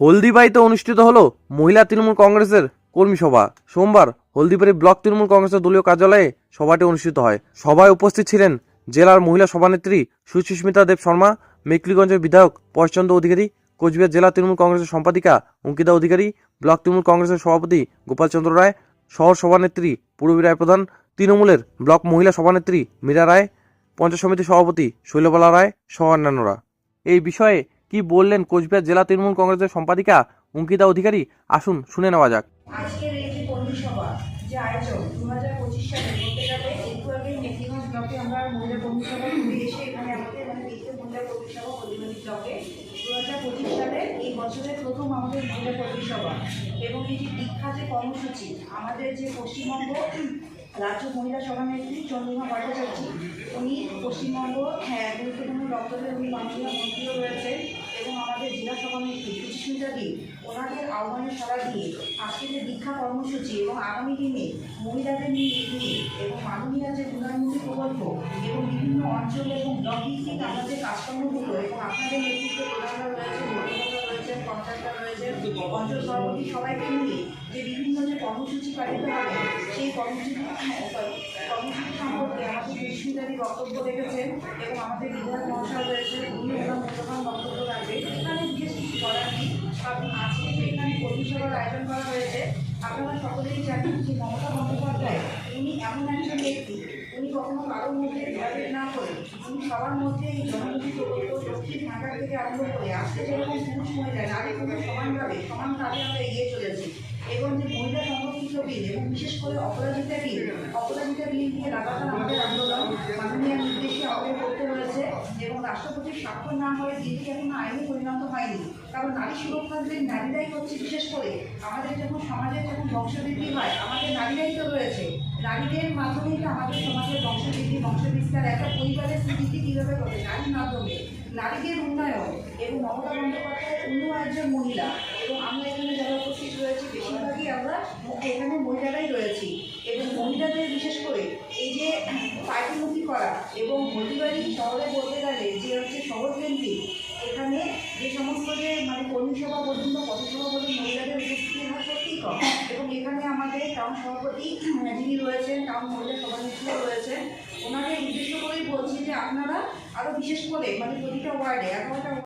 হলদিবাড়িতে অনুষ্ঠিত হলো মহিলা তৃণমূল কংগ্রেসের কর্মী সভা। সোমবার হলদিবাড়ি ব্লক তৃণমূল কংগ্রেসের দলীয় কার্যালয়ে সভাটি অনুষ্ঠিত হয়। সভায় উপস্থিত ছিলেন জেলার মহিলা সভানেত্রী সুচিস্মিতা দেব শর্মা, মেকলিগঞ্জের বিধায়ক পরেশচন্দ্র অধিকারী, কোচবিহার জেলা তৃণমূল কংগ্রেসের সম্পাদিকা অঙ্কিতা অধিকারী, ব্লক তৃণমূল কংগ্রেসের সভাপতি গোপালচন্দ্র রায়, শহর সভানেত্রী পূর্বী রায় প্রধান, তৃণমূলের ব্লক মহিলা সভানেত্রী মীরা রায়, পঞ্চায়েত সমিতির সভাপতি শৈলবালা রায় সহ অন্যান্যরা। এই বিষয়ে কি বললেন কোচবিহার জেলা তৃণমূল কংগ্রেসের সম্পাদিকা, অঙ্কিতা অধিকারী? আসুন, শুনে নেওয়া যাক। মানে এবং কর্মসূচি, আমাদের যে পশ্চিমবঙ্গ রাজ্য মহিলা সভানেত্রী চন্দ্রিমা ভট্টাচার্য। উনি পশ্চিমবঙ্গ হ্যাঁ গুরুত্বপূর্ণ দপ্তরের উনি মাননীয় মন্ত্রীও রয়েছেন এবং আমাদের জেলা সভানেত্রী সুচিস্মিতা দি ওনাদের আহ্বানে সাড়া দিয়ে আজকে যে দীক্ষা কর্মসূচি এবং আগামী দিনে মহিলাদের নিয়ে এগিয়ে এবং মাননীয় যে উন্নয়নমূলক প্রকল্প এবং বিভিন্ন অঞ্চল এবং ব্লক ভিত্তিক আমাদের কাজকর্মগুলো এবং আপনাদের নেতৃত্বে প্রধানরা রয়েছেন রয়েছেন কন্ট্রাক্টর রয়েছেন অঞ্চল সভাপতি সবাইকে নিয়ে যে বিভিন্ন যে কর্মসূচি পালিত হবে, সেই কর্মসূচি কর্মসূচি সম্পর্কে আমাদের সুস্মিতাদি বক্তব্য রেখেছেন এবং আমাদের বিধায়ক মহাশয় রয়েছেন, উনি ওনার মূল্যবান বক্তব্য রাখবেন এখানে বিশেষ কিছু করার নেই। কারণ আজকে এখানে কর্মী সভার আয়োজন করা হয়েছে, আপনারা সকলেই জানেন যে মমতা বন্দ্যোপাধ্যায়, উনি এমন একজন ব্যক্তি। উনি কখনো কারোর মধ্যে ভেদাভেদ না করে উনি সবার মধ্যে এই জনমুখী প্রকল্প থেকে আরম্ভ করে, আজকে যেরকম পুরুষ মহিলা, নারী পুরুষ সমানভাবে, সমান আমরা এগিয়ে চলেছি। এবং যে মহিলা সংরক্ষিত বিল এবং বিশেষ করে অপরাজিতা বিল অপরাজিতা বিল নিয়ে লাগাতার আমাদের আন্দোলন, মাননীয় নির্দেশে আমাদের করতে হয়েছে এবং রাষ্ট্রপতির স্বাক্ষর না হয়ে বিলটি এখনও আইনে পরিণত হয়নি। কারণ নারী সুরক্ষার যে নারীরাই হচ্ছে বিশেষ করে আমাদের যখন সমাজে যখন বংশবৃদ্ধি হয়, আমাদের নারীরাই তো রয়েছে। নারীদের মাধ্যমেই তো আমাদের সমাজের বংশবৃদ্ধি, বংশবিস্তার, একটা পরিবারের স্মৃতি কীভাবে করে নারীর মাধ্যমে। নারীদের উন্নয়ন এবং মমতা বন্দ্যোপাধ্যায় অন্য একজন মহিলা। এবং আমরা এখানে যারা উপস্থিত রয়েছি, বেশিরভাগই আমরা এখানে মহিলারাই রয়েছি। এবং মহিলাদের বিশেষ করে এই যে পার্টিমুখী করা এবং হলদিবাড়ি শহরে বলতে গেলে যে হচ্ছে শহর কেন্দ্রিক, এখানে যে সমস্ত যে মানে কর্মী সভা পর্যন্ত, পথসভা পর্যন্ত মহিলাদের উপস্থিতি হয় সত্যিই কম। এবং এখানে আমাদের টাউন সভাপতি যিনি রয়েছেন টাউন মহিলা সভানেত্রীও রয়েছেন ওনাদের উদ্দেশ্য করেই বলছি যে আপনারা আরও বিশেষ করে মানে প্রতিটা ওয়ার্ডে এগারোটা